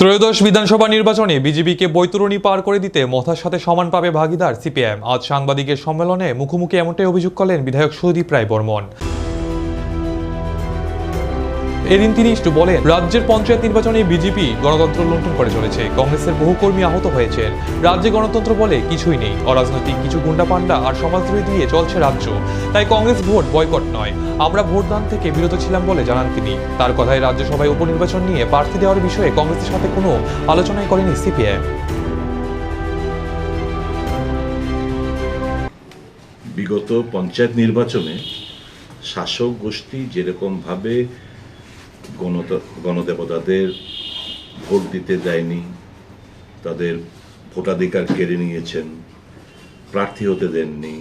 ত্রয়োদশ বিধানসভা নির্বাচনে বিজেপিকে বৈতরণী পার করে দিতে মথার সাথে সমান পাবে ভাগিদার সিপিএম। আজ সাংবাদিকের সম্মেলনে মুখোমুখি এমনটাই অভিযোগ করলেন বিধায়ক সুদীপ রায় বর্মন। এদিন তিনি একটু বলেন, রাজ্যের পঞ্চায়েত নির্বাচনে বিজেপি গণতন্ত্র লুণ্ঠন করে চলেছে, কংগ্রেসের বহু কর্মী আহত হয়েছেন রাজ্যে গণতন্ত্র বলে কিছুই নেই, অরাজনৈতিক কিছু গুন্ডা পান্ডা আর সমাজদ্রোহী দিয়ে চলছে রাজ্য। তাই কংগ্রেস ভোট বয়কট নয়, আমরা ভোটদান থেকে বিরত ছিলাম বলে জানান তিনি। তার কথায় রাজ্যসভায় উপনির্বাচন নিয়ে প্রার্থী দেওয়ার বিষয়ে কংগ্রেসের সাথে কোনো আলোচনাই করেনি সিপিএম। বিগত পঞ্চায়েত নির্বাচনে শাসক গোষ্ঠী যেরকমভাবে গণদেবতাদের ভোট দিতে দেয়নি, তাদের ভোটাধিকার কেড়ে নিয়েছেন, প্রার্থী হতে দেননি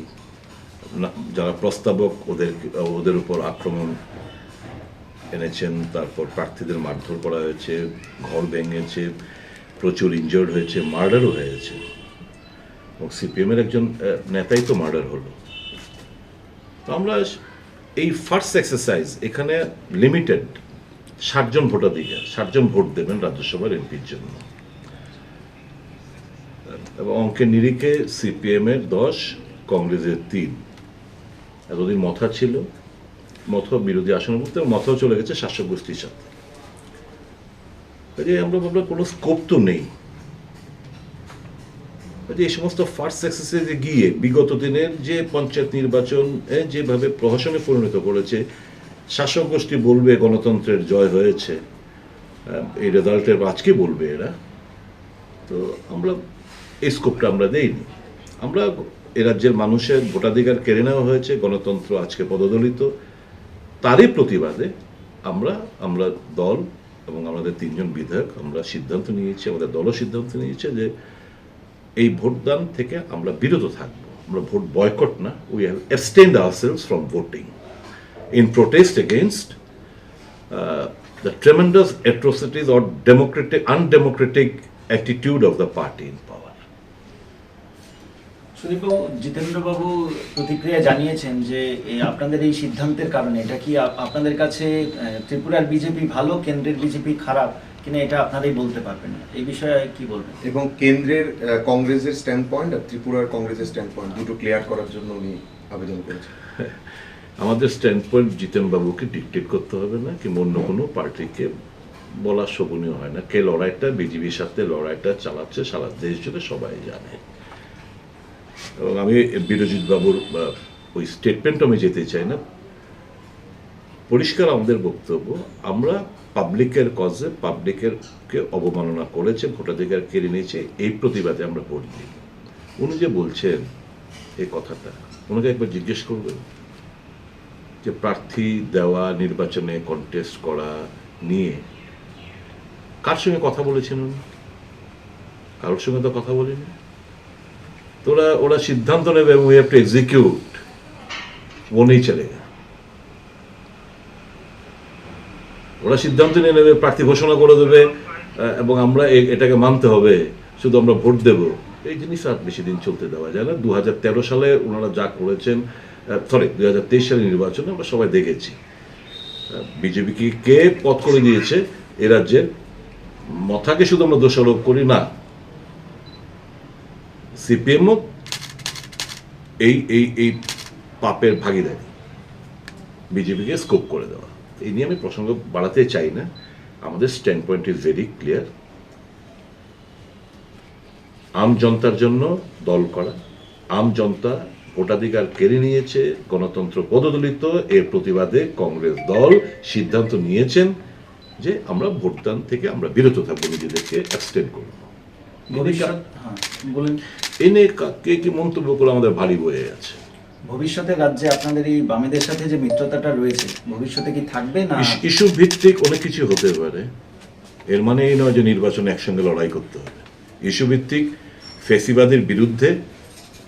যারা প্রস্তাবক ওদের ওদের উপর আক্রমণ এনেছেন, তারপর প্রার্থীদের মারধর করা হয়েছে, ঘর ভেঙেছে, প্রচুর ইনজয়ার্ড হয়েছে মার্ডারও হয়েছে। এবং সিপিএমের একজন নেতাই তো মার্ডার হলো। তো আমরা এই ফার্স্ট এক্সারসাইজ এখানে লিমিটেড ষাটজন ভোটাধিকার, ষাটজন ভোট দেবেন রাজ্যসভার এমপির জন্য। এবং অঙ্কের নিরিখে সিপিএম এর দশ, কংগ্রেসের তিন। এতদিন মথা ছিল। মথ বিরোধী আসনের মধ্যে মথাও চলে গেছে শাসক গোষ্ঠীর সাথে। কাজে আমরা ভাবলাম কোনো স্কোপ তো নেই। যে এই সমস্ত ফার্স্ট এক্সারসাইজে গিয়ে বিগত দিনের যে পঞ্চায়েত নির্বাচন যেভাবে প্রহসনে পরিণত করেছে শাসক গোষ্ঠী বলবে, গণতন্ত্রের জয় হয়েছে। এই রেজাল্টের আজকে বলবে এরা? তো আমরা এই স্কোপটা আমরা দেইনি। আমরা এ রাজ্যের মানুষের ভোটাধিকার কেড়ে নেওয়া হয়েছে, গণতন্ত্র আজকে পদদলিত। তারই প্রতিবাদে আমরা আমরা দল এবং আমাদের তিনজন বিধায়ক আমরা সিদ্ধান্ত নিয়েছি, আমাদের দলও সিদ্ধান্ত নিয়েছে যে এই ভোটদান থেকে আমরা বিরত থাকব। আমরা ভোট বয়কট না we have abstained ourselves from voting in protest against the tremendous atrocities or democratic undemocratic attitude of the party in power সুদীপবাবু জিতেন্দ্রবাবু প্রতিক্রিয়া জানিয়েছেন যে আপনাদের এই সিদ্ধান্তের কারণে এটা কি আপনাদের কাছে আহ, ত্রিপুরার বিজেপি ভালো কেন্দ্রের বিজেপি খারাপ কিনা এটা আপনারাই বলতে পারবেন না। এই বিষয়ে কি বলবেন? এবং কেন্দ্রের কংগ্রেসের স্ট্যান্ড পয়েন্ট আর ত্রিপুরার কংগ্রেসের স্ট্যান্ড পয়েন্ট দুটো ক্লিয়ার করার জন্য উনি আবেদন করেছেন। আমাদের স্ট্যান্ড পয়েন্ট জিতেন বাবুকে ডিকটেট করতে হবে না, কিংবা অন্য কোনো পার্টিকে বলা শোভনীয় হয় না। কে লড়াইটা, বিজেপির সাথে লড়াইটা চালাচ্ছে, সারা দেশ জুড়ে সবাই জানে। এবং আমি বিরজিৎ বাবুর ওই স্টেটমেন্ট আমি যেতে চাই না। পরিষ্কার আমাদের বক্তব্য, আমরা পাবলিকের কজে পাবলিকের কে অবমাননা করেছে ভোটাধিকার কেড়ে নিয়েছে, এই প্রতিবাদে আমরা ভোট দিই। উনি যে বলছেন এই কথাটা, ওনাকে একবার জিজ্ঞেস করবেন? যে প্রার্থী দেওয়া নির্বাচনে কন্টেস্ট করা নিয়ে কার সঙ্গে কথা বলেছেন উনি? কারোর সঙ্গে তো কথা বলেনি। তো ওরা ওরা সিদ্ধান্ত নেবে উই হ্যাভ টু এক্সিকিউট ও চলে ওরা সিদ্ধান্ত নিয়ে নেবে, প্রার্থী ঘোষণা করে দেবে এবং আমরা এটাকে মানতে হবে, শুধু আমরা ভোট দেব। এই জিনিস আর বেশি দিন চলতে দেওয়া যায় না। দু হাজার তেরো সালে ওনারা যা করেছেন সরি দু হাজার তেইশ সালের নির্বাচনে আমরা সবাই দেখেছি। বিজেপিকে কে পথ করে দিয়েছে এ রাজ্যের? মথাকে শুধু আমরা দোষারোপ করি না। সিপিএমও এই এই এই পাপের ভাগিদারি বিজেপিকে স্কোপ করে দেওয়া। এই নিয়ে আমি প্রসঙ্গ বাড়াতে চাই না। আমাদের stand point is very clear আম জনতার জন্য দল করা, আম জনতা ভোটাধিকার কেড়ে নিয়েছে গণতন্ত্র পদদলিত এর প্রতিবাদে কংগ্রেস দল সিদ্ধান্ত নিয়েছেন যে আমরা ভোটদান থেকে আমরা বিরত থাকব নিজেদেরকে অ্যাবস্টেন করব। হ্যাঁ বলেন। এ নিয়ে কা- কে কি মন্তব্য করে আমাদের ভারী বয়ে আছে? ভবিষ্যতে রাজ্যে আপনাদের এই বামেদের সাথে যে মিত্রতাটা রয়েছে ভবিষ্যতে কি থাকবে না? ইস্যু ভিত্তিক অনেক কিছু হতে পারে। এর মানে এই নয় যে নির্বাচনে একসঙ্গে লড়াই করতে হবে। ইস্যু ভিত্তিক ফেসিবাদের বিরুদ্ধে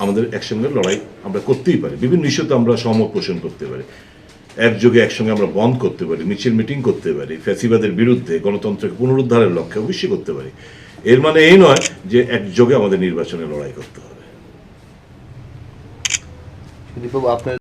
আমাদের একসঙ্গে লড়াই আমরা করতেই পারি। বিভিন্ন ইস্যুতে আমরা সহমত পোষণ করতে পারি। একযোগে একসঙ্গে আমরা বন্ধ করতে পারি, মিছিল, মিটিং করতে পারি, ফ্যাসিবাদের বিরুদ্ধে গণতন্ত্রকে পুনরুদ্ধারের লক্ষ্যে অবশ্যই করতে পারি। এর মানে এই নয় যে একযোগে আমাদের নির্বাচনে লড়াই করতে হবে। আপনার